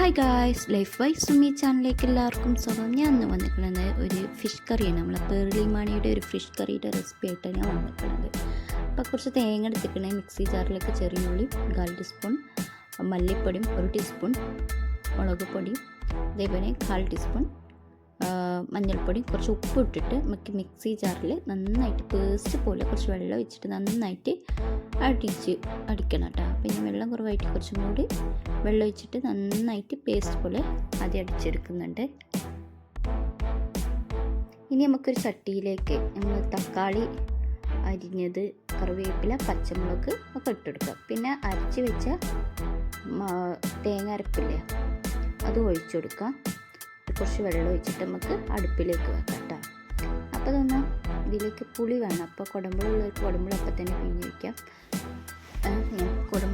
Hi guys life Y Sumi ചാനലിലേക്ക് എല്ലാവർക്കും സ്വാഗതം. ഞാൻ ഇന്ന് വന്നിട്ടുള്ളത് ഒരു ഫിഷ് കറിയാണ് നമ്മളെ പേർലി മാണിയുടെ ഒരു ഫിഷ് കറിയുടെ റെസിപ്പി ആയിട്ടാണ് ഞാൻ വന്നിട്ടുള്ളത്. അപ്പോൾ കുറച്ച് തേങ്ങ എടുത്തിട്ടുണ്ടെങ്കിൽ മിക്സി ജാറിലേക്ക് ചെറിയ ഉള്ളി കാൽ ടീസ്പൂൺ മല്ലിപ്പൊടിയും ഒരു ടീസ്പൂൺ മുളക് പൊടിയും അതേപോലെ കാൽ ടീസ്പൂൺ മഞ്ഞൾപ്പൊടി കുറച്ച് ഉപ്പ് ഇട്ടിട്ട് നമുക്ക് മിക്സി ജാറിൽ നന്നായിട്ട് പേസ്റ്റ് പോലെ കുറച്ച് വെള്ളം വെച്ചിട്ട് നന്നായിട്ട് അടിച്ച് അടിക്കണം കേട്ടോ. അപ്പം ഇനി വെള്ളം കുറവായിട്ട് കുറച്ചും കൂടി വെള്ളം ഒഴിച്ചിട്ട് നന്നായിട്ട് പേസ്റ്റ് പോലെ ആദ്യം അടിച്ചെടുക്കുന്നുണ്ട്. ഇനി നമുക്കൊരു ചട്ടിയിലേക്ക് നമ്മൾ തക്കാളി അരിഞ്ഞത് കറിവേപ്പില പച്ചമുളക് ഒക്കെ ഇട്ടെടുക്കാം പിന്നെ അരച്ച് വെച്ച തേങ്ങ അരപ്പില്ലേ അത് ഒഴിച്ചു കൊടുക്കാം. കുറച്ച് വെള്ളം ഒഴിച്ചിട്ട് നമുക്ക് അടുപ്പിലേക്ക് വെക്കാം കേട്ടോ. അപ്പോൾ തന്നെ ഇതിലേക്ക് പുളി വേണം. അപ്പോൾ കുടമ്പുള്ളവർക്ക് കുടമ്പുള അപ്പം തന്നെ പിഴിഞ്ഞ് വയ്ക്കാം കുടം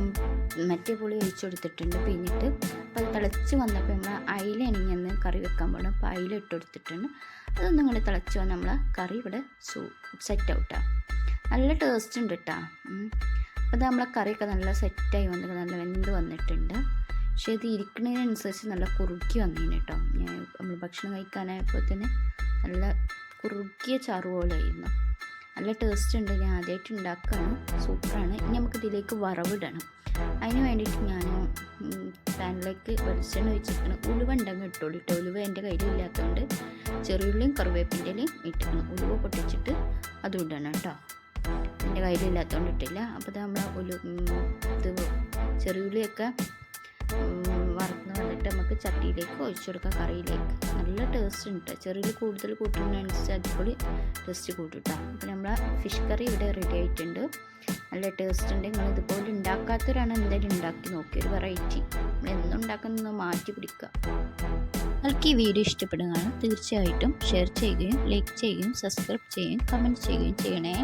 മറ്റേ പുളി ഒഴിച്ചു കൊടുത്തിട്ടുണ്ട്. പിഴിഞ്ഞിട്ട് അപ്പോൾ അത് തിളച്ച് വന്നപ്പോൾ നമ്മൾ അയില ഇനിഞ്ഞന്ന് കറി വെക്കാൻ പോകണം അപ്പോൾ അയില ഇട്ട് കൊടുത്തിട്ടുണ്ട്. അതൊന്നും ഇങ്ങനെ തിളച്ച് വന്ന് നമ്മൾ കറി ഇവിടെ സൂ സെറ്റ് ഔട്ടാണ് നല്ല ടേസ്റ്റ് ഉണ്ട് കേട്ടോ അപ്പോൾ നമ്മളെ കറിയൊക്കെ നല്ല സെറ്റായി വന്നിട്ട് നല്ല വെന്ത് വന്നിട്ടുണ്ട്. പക്ഷേ ഇത് ഇരിക്കുന്നതിനനുസരിച്ച് നല്ല കുറുക്കി വന്നീന് കേട്ടോ ഞാൻ നമ്മൾ ഭക്ഷണം കഴിക്കാനായപ്പോൾ തന്നെ നല്ല കുറുക്കിയ ചാറ് പോലെയായിരുന്നു നല്ല ടേസ്റ്റ് ഉണ്ട്. ഞാൻ ആദ്യമായിട്ട് ഉണ്ടാക്കണം സൂപ്പറാണ്. ഇനി നമുക്ക് ഇതിലേക്ക് വറവിടണം. അതിന് വേണ്ടിയിട്ട് ഞാൻ പാനിലേക്ക് വെളിച്ചെണ്ണ വെച്ചിരിക്കണം ഉലുവ ഉണ്ടെങ്കിൽ ഇട്ടോളൂ ഇട്ടോ ഉലുവ എന്റെ കയ്യിലില്ലാത്തതുകൊണ്ട് ചെറിയുള്ളിയും കറിവേപ്പിന്റെയും ഇട്ടിക്കണം ഉലുവ പൊട്ടിച്ചിട്ട് അത് ഇടണം കേട്ടോ എന്റെ കയ്യിലില്ലാത്തതുകൊണ്ട് ഇട്ടില്ല. അപ്പോൾ നമ്മൾ ഉലു ഇത് ചെറിയുള്ളിയൊക്കെ വറുത്ത് വന്നിട്ട് നമുക്ക് ചട്ടിയിലേക്ക് ഒഴിച്ചു കൊടുക്കാം കറിയിലേക്ക്. നല്ല ടേസ്റ്റ് ഉണ്ട്. ചെറിയ കൂടുതൽ കൂട്ടുന്നതിനനുസരിച്ച് അടിപൊളി ടേസ്റ്റ് കൂട്ടിട്ടാം. കേട്ടോ അപ്പോൾ നമ്മളെ ഫിഷ് കറി ഇവിടെ റെഡി ആയിട്ടുണ്ട്. നല്ല ടേസ്റ്റ് ഉണ്ട്. നിങ്ങൾ ഇതുപോലെ ഉണ്ടാക്കാത്തവരാണ് എന്തായാലും ഉണ്ടാക്കി നോക്കിയ ഒരു വെറൈറ്റി നമ്മൾ എന്നും മാറ്റി പിടിക്കുക. നിങ്ങൾക്ക് ഈ വീഡിയോ ഇഷ്ടപ്പെടുകയാണ് തീർച്ചയായിട്ടും ഷെയർ ചെയ്യുകയും ലൈക്ക് ചെയ്യുകയും സബ്സ്ക്രൈബ് ചെയ്യുകയും കമന്റ് ചെയ്യുകയും ചെയ്യണേ.